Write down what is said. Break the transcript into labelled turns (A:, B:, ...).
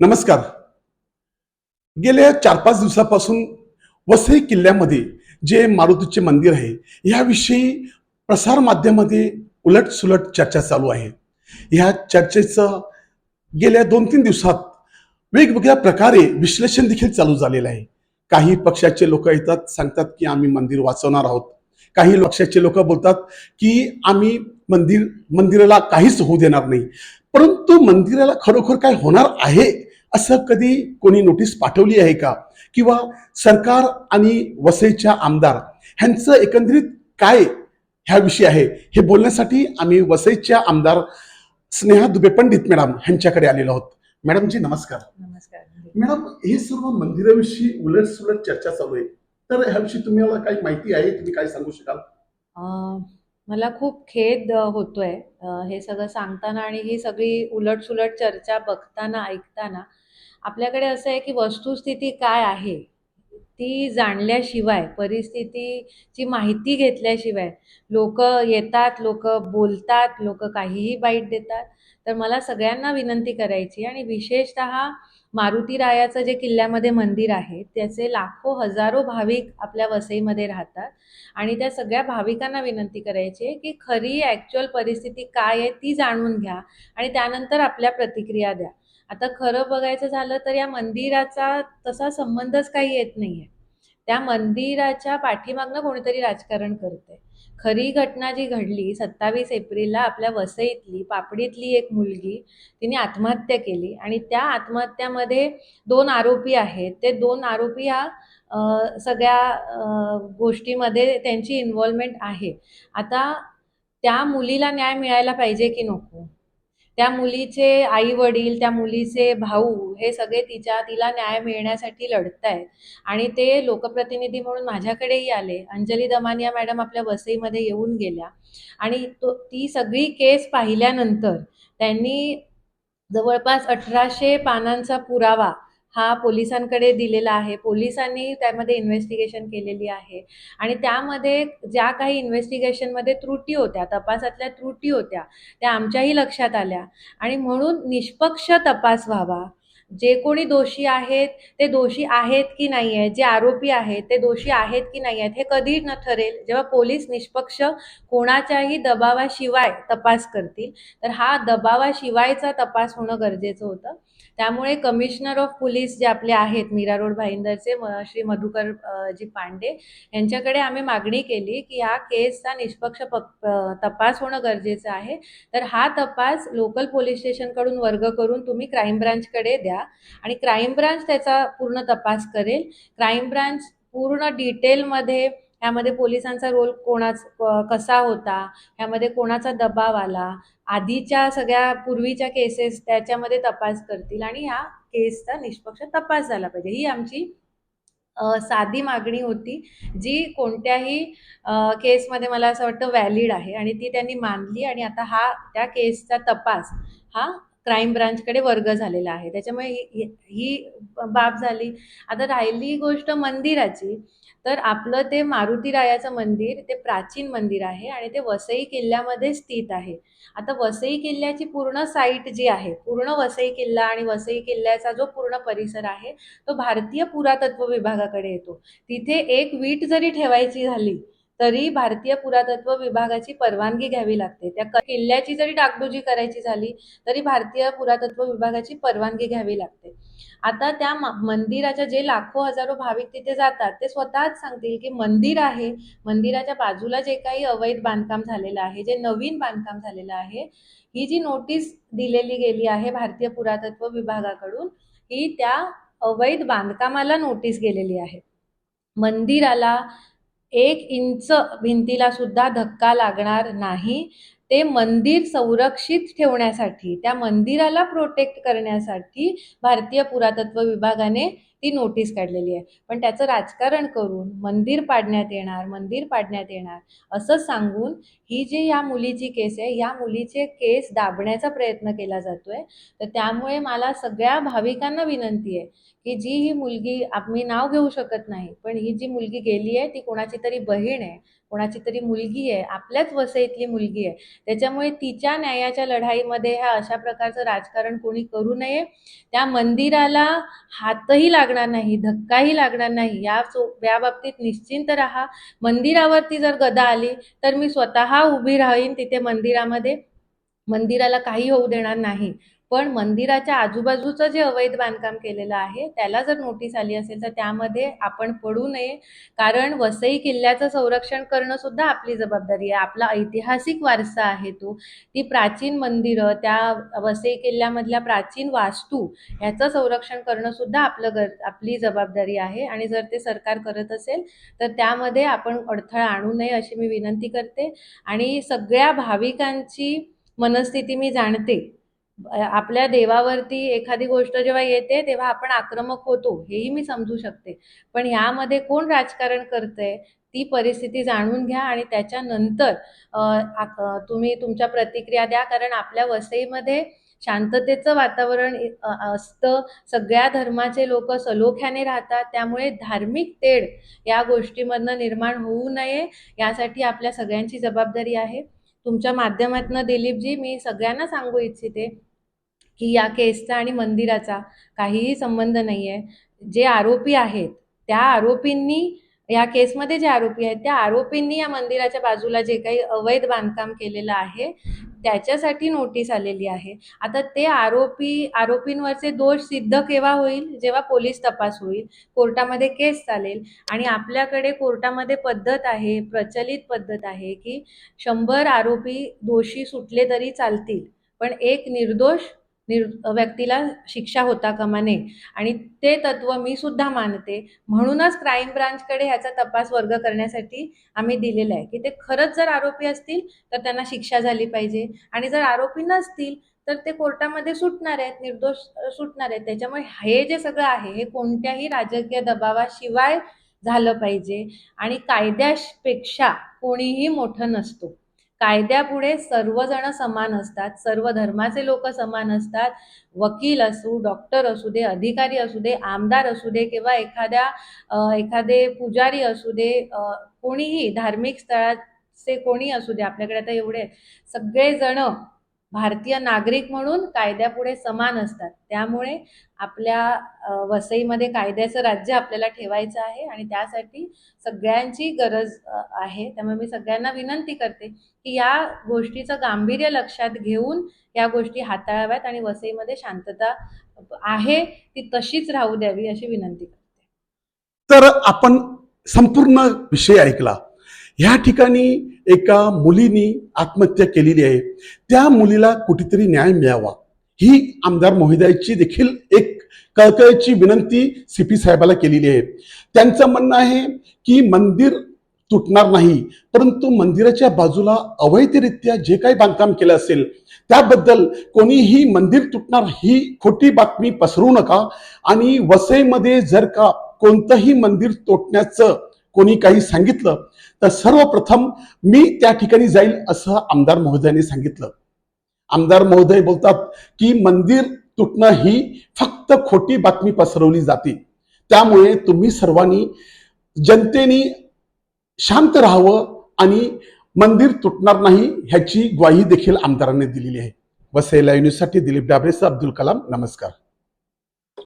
A: नमस्कार. गेल्या चार पाच दिवसापासून वसई किल्ल्यामध्ये जे मारुतीचे मंदिर आहे याविषयी प्रसार माध्यमामध्ये उलट सुलट चर्चा चालू आहे. ह्या चर्चेचं गेल्या दोन तीन दिवसात वेगवेगळ्या प्रकारे विश्लेषण देखील चालू झालेलं आहे. काही पक्षाचे लोक येतात सांगतात की आम्ही मंदिर वाचवणार आहोत. काही पक्षाचे लोक बोलतात की आम्ही मंदिर मंदिराला काहीच होऊ देणार नाही. परंतु मंदिराला खरोखर काय होणार आहे असं कधी कोणी नोटीस पाठवली आहे का? किंवा सरकार आणि वसईच्या आमदार ह्यांचं एकंदरीत काय ह्याविषयी आहे? हे बोलण्यासाठी आम्ही वसईच्या आमदार स्नेहा दुबे पंडित मॅडम ह्यांच्याकडे आलेलो आहोत. मॅडमजी नमस्कार.
B: नमस्कार.
A: मॅडम हे सर्व मंदिराविषयी उलट सुलट चर्चा चालू आहे. तर ह्याविषयी तुम्हाला काही माहिती आहे? तुम्ही काय सांगू शकाल?
B: मला खूप खेद होतोय. हे सगळं सांगताना आणि ही सगळी उलटसुलट चर्चा बघताना ऐकताना आपल्याकडे असं आहे की वस्तुस्थिती काय आहे ती जाणल्याशिवाय परिस्थितीची माहिती घेतल्याशिवाय लोक येतात लोक बोलतात लोक काहीही बाईट देतात तर मला सगळ्यांना विनंती करायची आणि विशेषतः मारुती रायाचं जे किल्ल्यामध्ये मंदिर आहे त्याचे लाखो हजारो भाविक आपल्या वसईमध्ये राहतात. आणि त्या सगळ्या भाविकांना विनंती करायची आहे की खरी ॲक्च्युअल परिस्थिती काय आहे ती जाणून घ्या आणि त्यानंतर आपल्या प्रतिक्रिया द्या. आता खरं बघायचं झालं तर या मंदिराचा तसा संबंधच काही येत नाही आहे त्या मंदिराच्या पाठीमागनं कोणीतरी राजकारण करते खरी घटना जी घडली सत्तावीस एप्रिलला आपल्या वसईतली पापडीतली एक मुलगी तिने आत्महत्या केली आणि त्या आत्महत्यामध्ये दोन आरोपी आहेत. ते दोन आरोपी हा सगळ्या गोष्टीमध्ये त्यांची इन्व्हॉल्वमेंट आहे. आता त्या मुलीला न्याय मिळायला पाहिजे की नको? त्या मुलीचे आई वडील त्या मुलीचे भाऊ हे सगळे तिच्या तिला न्याय मिळण्यासाठी लढत आहेत आणि ते लोकप्रतिनिधी म्हणून माझ्याकडेही आले. अंजली दमानिया मॅडम आपल्या वसईमध्ये येऊन गेल्या. आणि तो ती सगळी केस पाहिल्यानंतर त्यांनी जवळपास अठराशे पानांचा पुरावा हा पोलिसांकडे दिलेला आहे. पोलिसांनी त्यामध्ये इन्व्हेस्टिगेशन केलेली आहे. आणि त्यामध्ये ज्या काही इन्व्हेस्टिगेशनमध्ये त्रुटी होत्या तपासातल्या त्रुटी होत्या त्या आमच्याही लक्षात आल्या. आणि म्हणून निष्पक्ष तपास व्हावा. जे कोणी दोषी आहेत ते दोषी आहेत की नाही आहेत जे आरोपी आहेत ते दोषी आहेत की नाही आहेत हे कधी न ठरेल. जेव्हा पोलीस निष्पक्ष कोणाच्याही दबावाशिवाय तपास करतील तर हा दबावाशिवायचा तपास होणं गरजेचं होतं. त्यामुळे कमिशनर ऑफ पोलीस जे आपले आहेत मीरा रोड भाईंदरचे श्री मधुकर जी पांडे यांच्याकडे आम्ही मागणी केली की या केसचा निष्पक्ष पक तपास होणं गरजेचं आहे. तर हा तपास लोकल पोलीस स्टेशनकडून वर्ग करून तुम्ही क्राईम ब्रांचकडे द्या आणि क्राईम ब्रांच त्याचा पूर्ण तपास करेल. क्राईम ब्रांच पूर्ण डिटेलमध्ये ह्यामध्ये पोलिसांचा रोल कोणाच कसा होता? ह्यामध्ये कोणाचा दबाव आला? आधीच्या सगळ्या पूर्वीच्या केसेस त्याच्यामध्ये तपास करतील आणि ह्या केसचा निष्पक्ष तपास झाला पाहिजे. ही आमची साधी मागणी होती जी कोणत्याही केसमध्ये मला असं वाटतं व्हॅलिड आहे आणि ती त्यांनी मानली आणि आता हा त्या केसचा तपास हा क्राईम ब्रांचकडे वर्ग झालेला आहे. त्याच्यामुळे ही ही- बाब झाली. आता राहिली गोष्ट मंदिराची तर आपलं ते मारुती रायाचं मंदिर ते प्राचीन मंदिर आहे आणि ते वसई किल्ल्यामध्ये स्थित आहे. आता वसई किल्ल्याची पूर्ण साईट जी आहे पूर्ण वसई किल्ला आणि वसई किल्ल्याचा जो पूर्ण परिसर आहे तो भारतीय पुरातत्व विभागाकडे येतो. तिथे एक वीट जरी ठेवायची झाली तरी भारतीय पुरातत्व विभागाची परवानगी घ्यावी लागते. त्या किल्ल्याची जरी डागडुजी करायची झाली तरी भारतीय पुरातत्व विभागाची परवानगी घ्यावी लागते. आता त्या मंदिराच्या जे लाखो हजारो भाविक तिथे जातात ते स्वतःच सांगतील की मंदिर आहे. मंदिराच्या बाजूला जे काही अवैध बांधकाम झालेलं आहे जे नवीन बांधकाम झालेलं आहे ही जी नोटीस दिलेली गेली आहे भारतीय पुरातत्व विभागाकडून ही त्या अवैध बांधकामाला नोटीस गेलेली आहे. मंदिराला एक इंच भिंतीला सुद्धा धक्का लागणार नाही. ते मंदिर संरक्षित ठेवण्यासाठी त्या मंदिराला प्रोटेक्ट करण्यासाठी भारतीय पुरातत्व विभागाने ती नोटीस काढलेली आहे. पण त्याचं राजकारण करून मंदिर पाडण्यात येणार मंदिर पाडण्यात येणार असं सांगून ही जी या मुलीची केस आहे या मुलीचे केस दाबण्याचा प्रयत्न केला जातोय. तर त्यामुळे मला सगळ्या भाविकांना विनंती आहे की जी ही मुलगी आम्ही मी नाव घेऊ शकत नाही पण ही जी मुलगी गेली आहे ती कोणाची तरी बहीण आहे कोणाची तरी मुलगी आहे आपल्याच वसईतली मुलगी आहे त्याच्यामुळे तिच्या न्यायाच्या लढाईमध्ये ह्या अशा प्रकारचं राजकारण कोणी करू नये. त्या मंदिराला हातही लागणार नाही धक्काही लागणार नाही. या सो या बाबतीत निश्चिंत राहा. मंदिरावरती जर गदा आली तर मी स्वतः उभी राहीन तिथे मंदिरामध्ये. मंदिराला काही होऊ देणार नाही. पण मंदिराच्या आजूबाजूचं जे अवैध बांधकाम केलेलं आहे त्याला जर नोटीस आली असेल तर त्यामध्ये आपण पडू नये. कारण वसई किल्ल्याचं संरक्षण करणं सुद्धा आपली जबाबदारी आहे. आपला ऐतिहासिक वारसा आहे तो. ती प्राचीन मंदिरं त्या वसई किल्ल्यामधल्या प्राचीन वास्तू ह्याचं संरक्षण करणं सुद्धा आपलं गर आपली जबाबदारी आहे. आणि जर ते सरकार करत असेल तर त्यामध्ये आपण अडथळा आणू नये अशी मी विनंती करते. आणि सगळ्या भाविकांची मनस्थिती मी जाणते. आपल्या देवावरती एखादी गोष्ट जेव्हा येते तेव्हा आपण आक्रमक होतो हेही मी समजू शकते. पण ह्यामध्ये कोण राजकारण करतंय ती परिस्थिती जाणून घ्या आणि त्याच्यानंतर तुम्ही तुमच्या प्रतिक्रिया द्या. कारण आपल्या वसईमध्ये शांततेचं वातावरण असतं. सगळ्या धर्माचे लोक सलोख्याने राहतात. त्यामुळे धार्मिक तेढ या गोष्टीमधनं निर्माण होऊ नये यासाठी आपल्या सगळ्यांची जबाबदारी आहे. तुमच्या माध्यमातून दिलीपजी मी सगळ्यांना सांगू इच्छिते की या केसचा आणि मंदिराचा काहीही संबंध नाही आहे जे आरोपी आहेत त्या आरोपींनी या केसमध्ये जे आरोपी आहेत त्या आरोपींनी या मंदिराच्या बाजूला जे काही अवैध बांधकाम केलेलं आहे त्याच्यासाठी नोटीस आलेली आहे. आता ते आरोपी आरोपींवरचे दोष सिद्ध केव्हा होईल? जेव्हा पोलीस तपास होईल कोर्टामध्ये केस चालेल. आणि आपल्याकडे कोर्टामध्ये पद्धत आहे प्रचलित पद्धत आहे की शंभर आरोपी दोषी सुटले तरी चालतील. पण एक निर्दोष निर व्यक्तीला शिक्षा होता कामा नये. आणि ते तत्व मी सुद्धा मानते. म्हणूनच क्राईम ब्रांचकडे ह्याचा तपास वर्ग करण्यासाठी आम्ही दिलेला आहे. की ते खरंच जर आरोपी असतील तर त्यांना शिक्षा झाली पाहिजे. आणि जर आरोपी नसतील तर ते कोर्टामध्ये सुटणार आहेत निर्दोष सुटणार आहेत. त्याच्यामुळे हे जे सगळं आहे हे कोणत्याही राजकीय दबावाशिवाय झालं पाहिजे. आणि कायद्यापेक्षा कोणीही मोठं नसतो. कायद्यापुढे सर्वजण समान असतात सर्व धर्माचे लोक समान असतात वकील असू डॉक्टर असू दे अधिकारी असू दे आमदार असू दे किंवा एखाद्या एखादे पुजारी असू दे कोणीही धार्मिक स्थळाचे कोणी असू दे आपल्याकडे आता एवढे सगळेजण भारतीय नागरिक म्हणून कायद्यापुढे समान असतात. त्यामुळे आपल्या वसईमध्ये कायद्याचं राज्य आपल्याला ठेवायचं आहे आणि त्यासाठी सगळ्यांची गरज आहे. त्यामुळे मी सगळ्यांना विनंती करते की या गोष्टीचं गांभीर्य लक्षात घेऊन या गोष्टी हाताळाव्यात आणि वसईमध्ये शांतता आहे ती तशीच राहू द्यावी अशी विनंती करते.
A: तर आपण संपूर्ण विषय ऐकला. ह्या ठिकाणी एका मुलीनी आत्महत्या केलेली आहे. त्या मुलीला कुठेतरी न्याय मिळावा. ही आमदार मोहिदायची देखील एक कळकळीची विनंती सीपी साहेबाला केलेली आहे. त्यांचं म्हणणं आहे की मंदिर तुटणार नाही परंतु मंदिराच्या बाजूला अवैधरित्या जे काही बांधकाम केलं असेल त्याबद्दल कोणीही मंदिर तुटणार ही खोटी बातमी पसरू नका. आणि वसईमध्ये जर का कोणतंही मंदिर तोडण्याचं कोणी काही सांगितलं तर सर्वप्रथम मी त्या ठिकाणी जाईल असं आमदार महोदयांनी सांगितलं. आमदार महोदय बोलतात की मंदिर तुटणं ही फक्त खोटी बातमी पसरवली जाते. त्यामुळे तुम्ही सर्वांनी जनतेने शांत राहावं आणि मंदिर तुटणार नाही ह्याची ग्वाही देखील आमदारांनी दिलेली आहे. वसई युनिव्हर्सिटी दिलीप डाबरेसह अब्दुल कलाम नमस्कार.